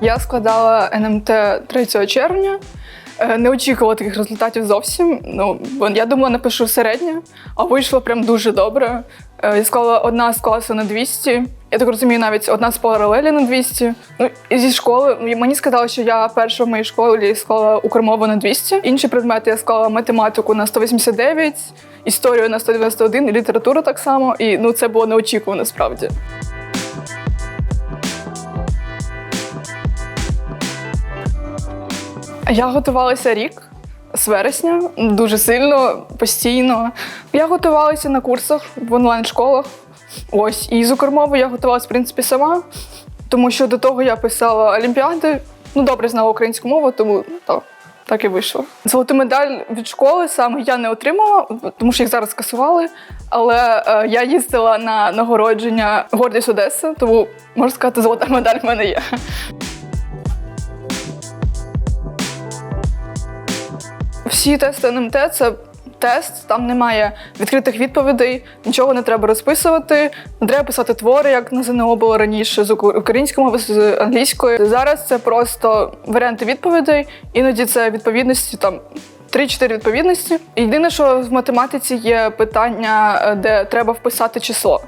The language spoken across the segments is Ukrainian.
Я складала НМТ 3 червня. Е, Не очікувала таких результатів зовсім. Ну, я думала, напишу середнє, а вийшло прям дуже добре. Е, Я склала одна з класу на 200. Я так розумію, навіть одна з паралелі на 200. Ну, і зі школи мені сказали, що я перша в моїй школі склала укрмову на 200. Інші предмети я склала математику на 189, історію на 191, і літературу так само. І ну, це було неочікувано справді. Я готувалася рік з вересня дуже сильно, постійно. Я готувалася на курсах в онлайн-школах. Ось, і з укрмови я готувалася, в принципі, сама, тому що до того я писала олімпіади. Ну, добре знала українську мову, тому так, так і вийшло. Золоту медаль від школи саме я не отримала, тому що їх зараз скасували. Але е, я їздила на нагородження гордість Одеси, тому можна сказати, золота медаль в мене є. Всі тести НМТ це тест, там немає відкритих відповідей, нічого не треба розписувати. Не треба писати твори, як на ЗНО було раніше, з ук- української з англійської. Зараз це просто варіанти відповідей, іноді це відповідності там. 3-4 відповідності. Єдине, що в математиці є питання, е, де треба вписати число.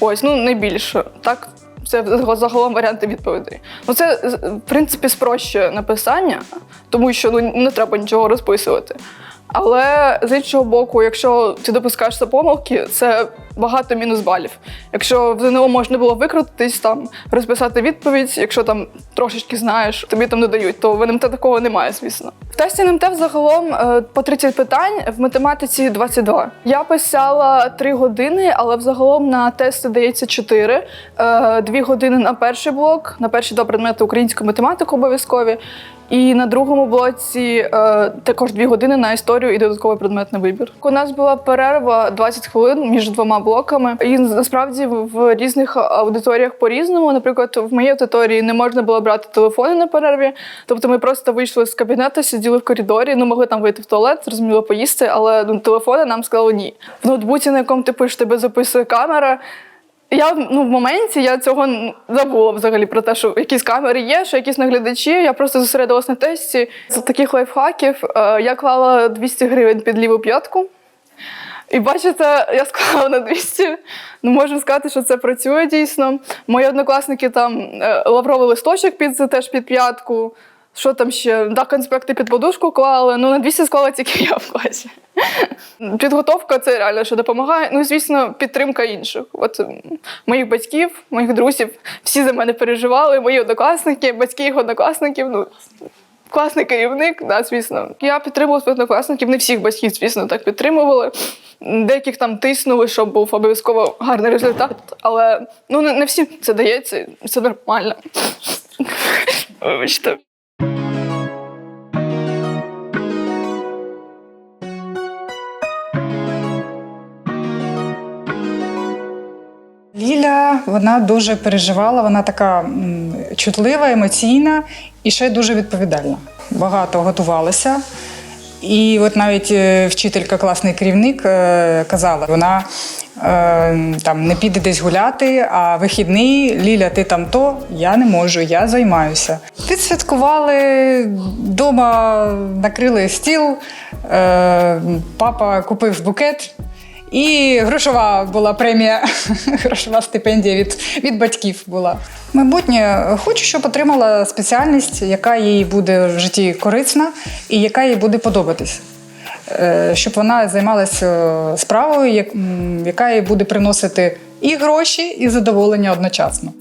Ось, ну не більше. Так, це загалом варіанти відповідей. Ну це в принципі спрощує написання, тому що ну не треба нічого розписувати. Але з іншого боку, якщо ти допускаєшся помилки, це багато мінус балів. Якщо в ЗНО можна було викрутитись, там розписати відповідь, якщо там трошечки знаєш, тобі там додають, то в НМТ такого немає, звісно. В тесті НМТ взагалом е, по 30 питань, в математиці 22. Я писала 3 години, але взагалом на тести дається 4. Е, Дві години на перший блок, на перші два предмети українську математику обов'язкові. І на другому блоці е, також дві години на історію і додатковий предмет на вибір. У нас була перерва 20 хвилин між двома. І насправді в, в різних аудиторіях по-різному. Наприклад, в моїй аудиторії не можна було брати телефони на перерві. Тобто ми просто вийшли з кабінету, сиділи в коридорі, ну могли там вийти в туалет, зрозуміло, поїсти, але ну, телефони нам сказали ні. В ноутбуці, на якому ти пишеш, тебе записує камера. Я ну, в моменті я цього забула взагалі про те, що якісь камери є, що якісь наглядачі. Я просто зосередилась на тесті. З таких лайфхаків е, я клала 200 гривень під ліву п'ятку. І бачите, я склала на 200. Ну, можу сказати, що це працює дійсно. Мої однокласники там е, лавровий листочок під теж під п'ятку. Що там ще? Да, конспекти під подушку клали. Ну, на 200 склала тільки я в класі. Підготовка це реально що допомагає. Ну, звісно, підтримка інших. От моїх батьків, моїх друзів, всі за мене переживали, мої однокласники, батьки їх однокласників. Ну, класний керівник, да, звісно. Я підтримувала своїх однокласників, не всіх батьків, звісно, так підтримували. Деяких там тиснули, щоб був обов'язково гарний результат. Але ну не, всім це дається, це нормально. Вибачте. Ліля вона дуже переживала, вона така чутлива, емоційна і ще дуже відповідальна. Багато готувалася. І от навіть е, вчителька, класний керівник е, казала, вона е, там не піде десь гуляти, а вихідний Ліля, ти там то, я не можу, я займаюся. Відсвяткували вдома, накрили стіл, папа купив букет. І грошова була премія, грошова стипендія від, від батьків була. Майбутнє хочу, щоб отримала спеціальність, яка їй буде в житті корисна і яка їй буде подобатись. Е, Щоб вона займалася справою, як- яка їй буде приносити і гроші, і задоволення одночасно.